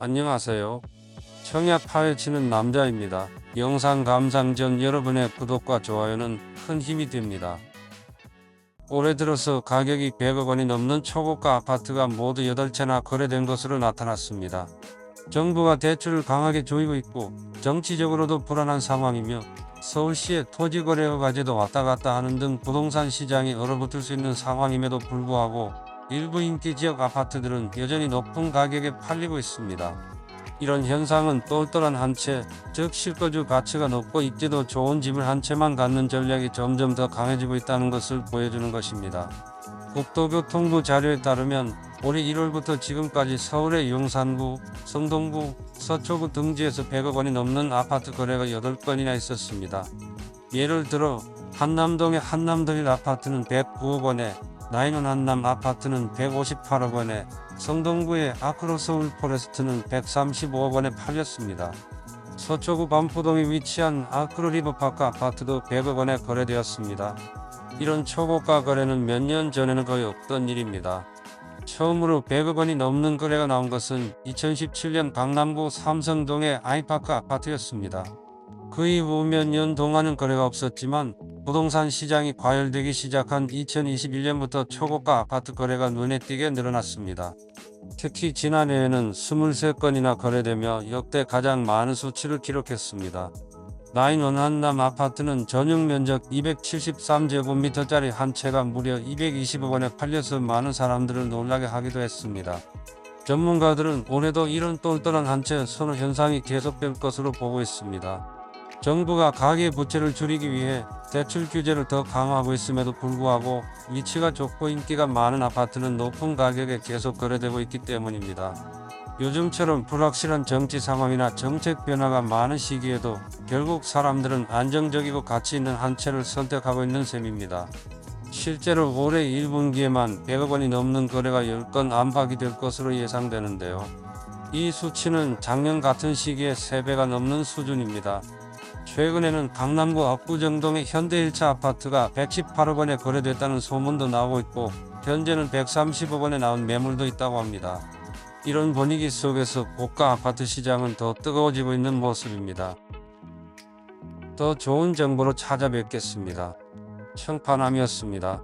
안녕하세요. 청약 파헤치는 남자입니다. 영상 감상 전 여러분의 구독과 좋아요는 큰 힘이 됩니다. 올해 들어서 가격이 100억 원이 넘는 초고가 아파트가 모두 8채나 거래된 것으로 나타났습니다. 정부가 대출을 강하게 조이고 있고 정치적으로도 불안한 상황이며 서울시의 토지거래 과제도 왔다 갔다 하는 등 부동산 시장이 얼어붙을 수 있는 상황임에도 불구하고 일부 인기 지역 아파트들은 여전히 높은 가격에 팔리고 있습니다. 이런 현상은 똘똘한 한 채, 즉 실거주 가치가 높고 입지도 좋은 집을 한 채만 갖는 전략이 점점 더 강해지고 있다는 것을 보여주는 것입니다. 국토교통부 자료에 따르면 올해 1월부터 지금까지 서울의 용산구, 성동구, 서초구 등지에서 100억 원이 넘는 아파트 거래가 8건이나 있었습니다. 예를 들어 한남동의 한남더힐 아파트는 109억 원에 나인원 한남 아파트는 158억 원에 성동구의 아크로 서울 포레스트는 135억 원에 팔렸습니다. 서초구 반포동에 위치한 아크로 리버파크 아파트도 100억 원에 거래되었습니다. 이런 초고가 거래는 몇 년 전에는 거의 없던 일입니다. 처음으로 100억 원이 넘는 거래가 나온 것은 2017년 강남구 삼성동의 아이파크 아파트였습니다. 그 이후 몇 년 동안은 거래가 없었지만 부동산 시장이 과열되기 시작한 2021년부터 초고가 아파트 거래가 눈에 띄게 늘어났습니다. 특히 지난해에는 23건이나 거래되며 역대 가장 많은 수치를 기록했습니다. 나인원 한남 아파트는 전용 면적 273제곱미터짜리 한 채가 무려 220억 원에 팔려서 많은 사람들을 놀라게 하기도 했습니다. 전문가들은 올해도 이런 똘똘한 한 채 선호 현상이 계속될 것으로 보고 있습니다. 정부가 가계 부채를 줄이기 위해 대출 규제를 더 강화하고 있음에도 불구하고 위치가 좋고 인기가 많은 아파트는 높은 가격에 계속 거래되고 있기 때문입니다. 요즘처럼 불확실한 정치 상황이나 정책 변화가 많은 시기에도 결국 사람들은 안정적이고 가치 있는 한 채를 선택하고 있는 셈입니다. 실제로 올해 1분기에만 100억 원이 넘는 거래가 10건 안팎이 될 것으로 예상되는데요. 이 수치는 작년 같은 시기에 3배가 넘는 수준입니다. 최근에는 강남구 압구정동의 현대 1차 아파트가 118억 원에 거래됐다는 소문도 나오고 있고 현재는 130억 원에 나온 매물도 있다고 합니다. 이런 분위기 속에서 고가 아파트 시장은 더 뜨거워지고 있는 모습입니다. 더 좋은 정보로 찾아뵙겠습니다. 청파남이었습니다.